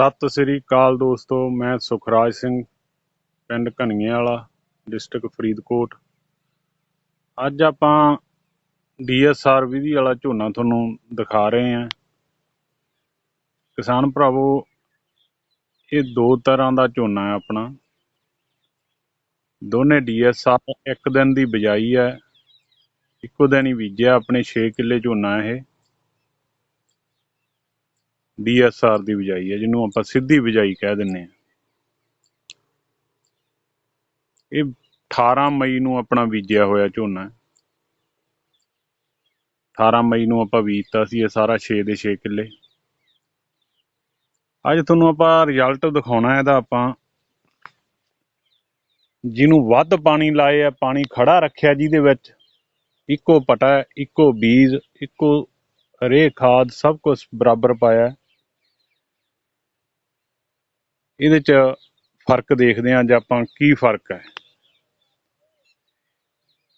ਸਤਿ ਸ੍ਰੀ ਅਕਾਲ ਦੋਸਤੋ, ਮੈਂ ਸੁਖਰਾਜ ਸਿੰਘ, ਪਿੰਡ ਘਣੀਏ ਵਾਲਾ, ਡਿਸਟ੍ਰਿਕਟ ਫਰੀਦਕੋਟ। ਅੱਜ ਆਪਾਂ ਡੀਐਸਆਰ ਵਿਧੀ ਵਾਲਾ ਝੋਨਾ ਤੁਹਾਨੂੰ ਦਿਖਾ ਰਹੇ ਹਾਂ। ਕਿਸਾਨ ਭਰਾਵੋ, ਇਹ ਦੋ ਤਰ੍ਹਾਂ ਦਾ ਝੋਨਾ ਹੈ ਆਪਣਾ। ਦੋਨੇ ਡੀਐਸਆਰ ਇੱਕ ਦਿਨ ਦੀ ਬਿਜਾਈ ਹੈ, ਇੱਕੋ ਦਿਨ ਹੀ ਬੀਜਿਆ, ਆਪਣੇ 6 ਕਿੱਲੇ ਝੋਨਾ ਇਹ। ਡੀਐਸਆਰ ਦੀ ਬਿਜਾਈ ਹੈ, ਜਿਹਨੂੰ ਆਪਾਂ ਸਿੱਧੀ ਬਿਜਾਈ ਕਹਿ ਦਿੰਨੇ ਆ ਇਹ 18 ਮਈ ਨੂੰ ਆਪਣਾ ਬੀਜਿਆ ਹੋਇਆ ਝੋਨਾ ਹੈ। 18 ਮਈ ਨੂੰ ਆਪਾਂ ਬੀਜਤਾ ਸੀ, ਇਹ ਸਾਰਾ 6 ਦੇ 6 ਕਿੱਲੇ। ਅੱਜ ਤੁਹਾਨੂੰ ਆਪਾਂ ਰਿਜ਼ਲਟ ਦਿਖਾਉਣਾ ਇਹਦਾ ਆਪਾਂ ਜਿਹਨੂੰ ਵੱਧ ਪਾਣੀ ਲਾਏ ਆ, ਪਾਣੀ ਖੜਾ ਰੱਖਿਆ ਜਿਹਦੇ ਵਿੱਚ ਇੱਕੋ ਪਟਾ, ਇੱਕੋ ਬੀਜ, ਇੱਕੋ ਰੇ ਖਾਦ, ਸਭ ਕੁਝ ਬਰਾਬਰ ਪਾਇਆ। ਇਹਦੇ ਚ ਫ਼ਰਕ ਦੇਖਦੇ ਹਾਂ ਅੱਜ ਆਪਾਂ ਕੀ ਫ਼ਰਕ ਹੈ।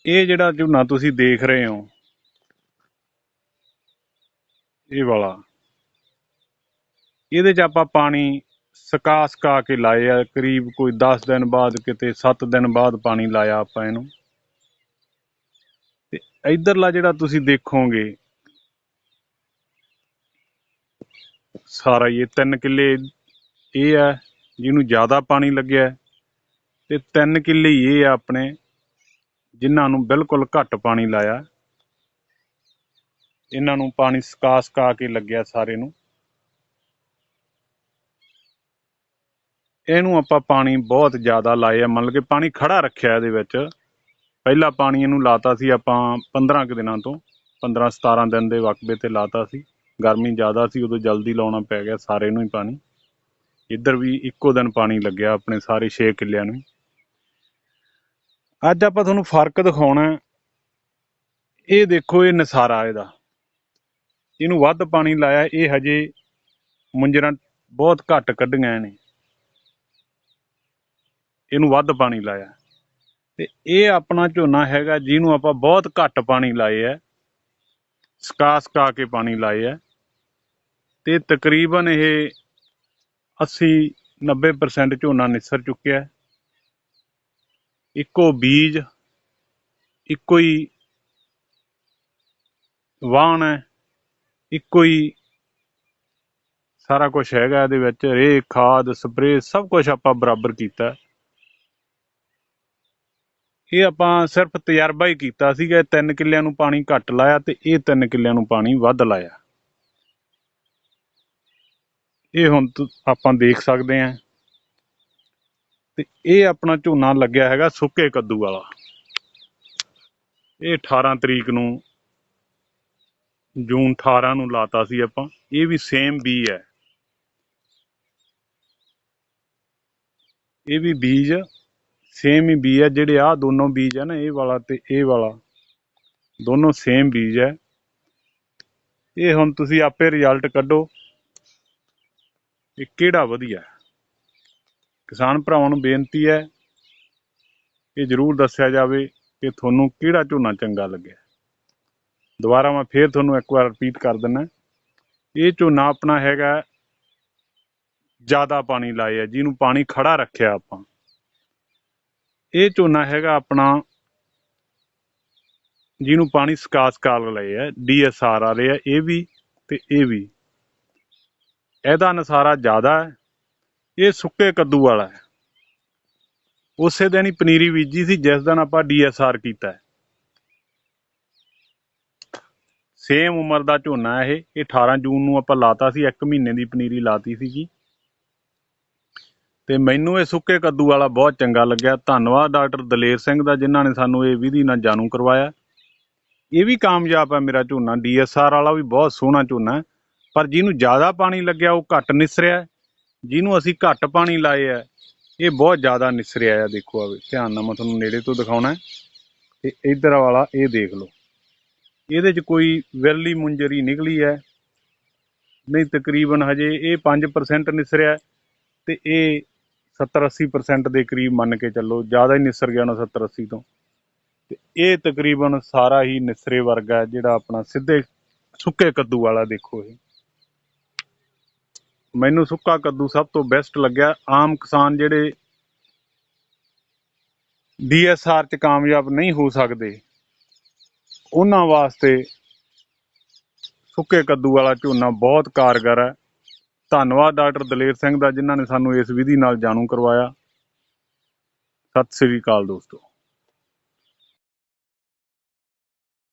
ਇਹ ਜਿਹੜਾ ਝੋਨਾ ਤੁਸੀਂ ਦੇਖ ਰਹੇ ਹੋ, ਇਹ ਵਾਲਾ, ਇਹਦੇ ਚ ਆਪਾਂ ਪਾਣੀ ਸਕਾ ਸਕਾ ਕੇ ਲਾਏ ਆ, ਕਰੀਬ ਕੋਈ 10 ਦਿਨ ਬਾਅਦ ਕਿਤੇ 7 ਦਿਨ ਬਾਅਦ ਪਾਣੀ ਲਾਇਆ ਆਪਾਂ ਇਹਨੂੰ। ਤੇ ਇਧਰਲਾ ਜਿਹੜਾ ਤੁਸੀਂ ਦੇਖੋਗੇ, ਸਾਰਾ ਹੀ ਇਹ 3 ਕਿੱਲੇ, ਇਹ ਹੈ। ਜਿਹਨੂੰ ਜ਼ਿਆਦਾ ਪਾਣੀ ਲੱਗਿਆ ਹੈ, ਤੇ 3 ਕਿੱਲੇ ਇਹ ਆ ਆਪਣੇ ਜਿਨ੍ਹਾਂ ਨੂੰ ਬਿਲਕੁਲ ਘੱਟ ਪਾਣੀ ਲਾਇਆ ਇਹਨਾਂ ਨੂੰ ਪਾਣੀ ਸਕਾ ਸਕਾ ਕੇ ਲੱਗਿਆ ਸਾਰੇ ਨੂੰ। ਇਹਨੂੰ ਆਪਾਂ ਪਾਣੀ ਬਹੁਤ ਜ਼ਿਆਦਾ ਲਾਇਆ ਮਤਲਬ ਕਿ ਪਾਣੀ ਖੜਾ ਰੱਖਿਆ ਇਹਦੇ ਵਿੱਚ। ਪਹਿਲਾ ਪਾਣੀ ਇਹਨੂੰ ਲਾਤਾ ਸੀ ਆਪਾਂ 15 ਕੁ ਦਿਨਾਂ ਤੋਂ 15 17 ਦਿਨ ਦੇ ਵਕਬੇ ਤੇ ਲਾਤਾ ਸੀ। ਗਰਮੀ ਜ਼ਿਆਦਾ ਸੀ ਉਦੋਂ ਜਲਦੀ ਲਾਉਣਾ ਪੈ ਗਿਆ ਸਾਰੇ ਨੂੰ ਹੀ ਪਾਣੀ। ਇੱਧਰ ਵੀ ਇੱਕੋ ਦਿਨ ਪਾਣੀ ਲੱਗਿਆ ਆਪਣੇ ਸਾਰੇ 6 ਕਿੱਲਿਆਂ ਨੂੰ। ਅੱਜ ਆਪਾਂ ਤੁਹਾਨੂੰ ਫ਼ਰਕ ਦਿਖਾਉਣਾ ਇਹ ਦੇਖੋ, ਇਹ ਨਸਾਰਾ ਇਹਦਾ। ਇਹਨੂੰ ਵੱਧ ਪਾਣੀ ਲਾਇਆ, ਇਹ ਹਜੇ ਮੁੰਜਰਾਂ ਬਹੁਤ ਘੱਟ ਕੱਢੀਆਂ ਨੇ ਇਹਨੂੰ ਵੱਧ ਪਾਣੀ ਲਾਇਆ। ਤੇ ਇਹ ਆਪਣਾ ਝੋਨਾ ਹੈਗਾ, ਜਿਹਨੂੰ ਆਪਾਂ ਬਹੁਤ ਘੱਟ ਪਾਣੀ ਲਾਏ ਆ ਸਕਾ ਸਕਾ ਕੇ ਪਾਣੀ ਲਾਏ ਆ ਤੇ ਤਕਰੀਬਨ ਇਹ 80 90% ਝੋਨਾ ਨਿਸਰ ਚੁੱਕਿਆ ਇੱਕੋ ਬੀਜ, ਇੱਕੋ ਹੀ ਵਾਹਣ ਹੈ, ਇੱਕੋ ਹੀ ਸਾਰਾ ਕੁਝ ਹੈਗਾ ਇਹਦੇ ਵਿੱਚ ਰੇ ਖਾਦ, ਸਪਰੇਅ, ਸਭ ਕੁਝ ਆਪਾਂ ਬਰਾਬਰ ਕੀਤਾ ਇਹ ਆਪਾਂ ਸਿਰਫ ਤਜਰਬਾ ਹੀ ਕੀਤਾ ਸੀਗਾ ਤਿੰਨ ਕਿੱਲਿਆਂ ਨੂੰ ਪਾਣੀ ਘੱਟ ਲਾਇਆ ਤੇ ਇਹ ਤਿੰਨ ਕਿੱਲਿਆਂ ਨੂੰ ਪਾਣੀ ਵੱਧ ਲਾਇਆ। ਇਹ ਹੁਣ ਤੁ- ਆਪਾਂ ਦੇਖ ਸਕਦੇ ਹਾਂ ਤੇ ਇਹ ਆਪਣਾ ਝੋਨਾ ਲੱਗਿਆ ਹੈਗਾ ਸੁੱਕੇ ਕੱਦੂ ਵਾਲਾ। ਇਹ 18 ਤਰੀਕ ਨੂੰ, ਜੂਨ 18 ਨੂੰ ਲਾਤਾ ਸੀ ਆਪਾਂ। ਇਹ ਵੀ ਸੇਮ ਬੀ ਹੈ। ਇਹ ਵੀ ਬੀਜ ਸੇਮ ਹੀ ਬੀਜ ਹੈ, ਜਿਹੜੇ ਆ ਦੋਨੋਂ ਬੀਜ ਹੈ ਨਾ, ਇਹ ਵਾਲਾ ਤੇ ਇਹ ਵਾਲਾ। ਦੋਨੋਂ ਸੇਮ ਬੀਜ ਹੈ। ਇਹ ਹੁਣ ਤੁਸੀਂ ਆਪੇ ਰਿਜ਼ਲਟ ਕੱਢੋ। ਇਹ ਕਿਹੜਾ ਵਧੀਆ ਕਿਸਾਨ ਭਰਾਵਾਂ ਨੂੰ ਬੇਨਤੀ ਹੈ ਇਹ ਜਰੂਰ ਦੱਸਿਆ ਜਾਵੇ ਕਿ ਤੁਹਾਨੂੰ ਕਿਹੜਾ ਝੋਨਾ ਚੰਗਾ ਲੱਗਿਆ। ਦੁਬਾਰਾ ਮੈਂ ਫੇਰ ਤੁਹਾਨੂੰ ਇੱਕ ਵਾਰ ਰਿਪੀਟ ਕਰ ਦਿੰਦਾ। ਇਹ ਝੋਨਾ ਆਪਣਾ ਹੈਗਾ ਜ਼ਿਆਦਾ ਪਾਣੀ ਲਾਇਆ ਜਿਹਨੂੰ ਪਾਣੀ ਖੜਾ ਰੱਖਿਆ ਆਪਾਂ। ਇਹ ਝੋਨਾ ਹੈਗਾ ਆਪਣਾ, ਜਿਹਨੂੰ ਪਾਣੀ ਸਕਾ ਸਕਾ ਲਏ ਆ ਡੀਐਸਆਰ ਆ ਰਹੇ ਆ, ਇਹ ਵੀ ਤੇ ਇਹ ਵੀ। ਇਹਦਾ ਨਸਾਰਾ ਜ਼ਿਆਦਾ ਹੈ, ਇਹ ਸੁੱਕੇ ਕੱਦੂ ਵਾਲਾ ਹੈ। ਉਸੇ ਦਿਨ ਹੀ ਪਨੀਰੀ ਬੀਜੀ ਸੀ, ਜਿਸ ਦਿਨ ਆਪਾਂ ਡੀਐਸਆਰ ਕੀਤਾ ਸੇਮ ਉਮਰ ਦਾ ਝੋਨਾ ਇਹ ਇਹ 18 ਜੂਨ ਨੂੰ ਆਪਾਂ ਲਾਤਾ ਸੀ 1 ਮਹੀਨੇ ਦੀ ਪਨੀਰੀ ਲਾਤੀ ਸੀਗੀ। ਤੇ ਮੈਨੂੰ ਇਹ ਸੁੱਕੇ ਕੱਦੂ ਵਾਲਾ ਬਹੁਤ ਚੰਗਾ ਲੱਗਿਆ। ਧੰਨਵਾਦ ਡਾਕਟਰ ਦਲੇਰ ਸਿੰਘ ਦਾ, ਜਿਨ੍ਹਾਂ ਨੇ ਸਾਨੂੰ ਇਹ ਵਿਧੀ ਨਾਲ ਜਾਣੂ ਕਰਵਾਇਆ। ਇਹ ਵੀ ਕਾਮਯਾਬ ਹੈ ਮੇਰਾ ਝੋਨਾ ਡੀਐਸਆਰ ਵਾਲਾ ਵੀ ਬਹੁਤ ਸੋਹਣਾ ਝੋਨਾ ਪਰ ਜਿਹਨੂੰ ਜ਼ਿਆਦਾ ਪਾਣੀ ਲੱਗਿਆ ਉਹ ਘੱਟ ਨਿਸਰਿਆ ਜਿਹਨੂੰ ਅਸੀਂ ਘੱਟ ਪਾਣੀ ਲਾਏ ਆ ਇਹ ਬਹੁਤ ਜ਼ਿਆਦਾ ਨਿਸਰਿਆ ਆ ਦੇਖੋ ਆਵੇ ਧਿਆਨ ਨਾਲ ਮੈਂ ਤੁਹਾਨੂੰ ਨੇੜੇ ਤੋਂ ਦਿਖਾਉਣਾ ਹੈ। ਤੇ ਇਧਰ ਵਾਲਾ ਇਹ ਦੇਖ ਲਓ। ਇਹਦੇ 'ਚ ਕੋਈ ਵਿਰਲੀ ਮੁੰਜਰੀ ਨਿਕਲੀ ਹੈ। ਨਹੀਂ ਤਕਰੀਬਨ ਹਜੇ ਇਹ 5% ਨਿਸਰਿਆ ਹੈ ਤੇ ਇਹ 70 80% ਦੇ ਕਰੀਬ ਮੰਨ ਕੇ ਚੱਲੋ ਜ਼ਿਆਦਾ ਹੀ ਨਿਸਰ ਗਿਆ ਨਾ 70 80 ਤੋਂ। ਤੇ ਇਹ ਤਕਰੀਬਨ ਸਾਰਾ ਹੀ ਨਿਸਰੇ ਵਰਗਾ ਹੈ, ਜਿਹੜਾ ਆਪਣਾ ਸਿੱਧੇ ਸੁੱਕੇ ਕੱਦੂ ਵਾਲਾ ਦੇਖੋ ਇਹ। ਮੈਨੂੰ ਸੁੱਕਾ ਕੱਦੂ ਸਭ ਤੋਂ ਬੈਸਟ ਲੱਗਿਆ। ਆਮ ਕਿਸਾਨ ਜਿਹੜੇ ਡੀਐਸਆਰ ਚ ਕਾਮਯਾਬ ਨਹੀਂ ਹੋ ਸਕਦੇ, ਉਹਨਾਂ ਵਾਸਤੇ ਸੁੱਕੇ ਕੱਦੂ ਵਾਲਾ ਝੋਨਾ ਬਹੁਤ ਕਾਰਗਰ ਹੈ। ਧੰਨਵਾਦ ਡਾਕਟਰ ਦਲੇਰ ਸਿੰਘ ਦਾ, ਜਿਨ੍ਹਾਂ ਨੇ ਸਾਨੂੰ ਇਸ ਵਿਧੀ ਨਾਲ ਜਾਣੂ ਕਰਵਾਇਆ। ਸਤਿ ਸ੍ਰੀ ਅਕਾਲ ਦੋਸਤੋ।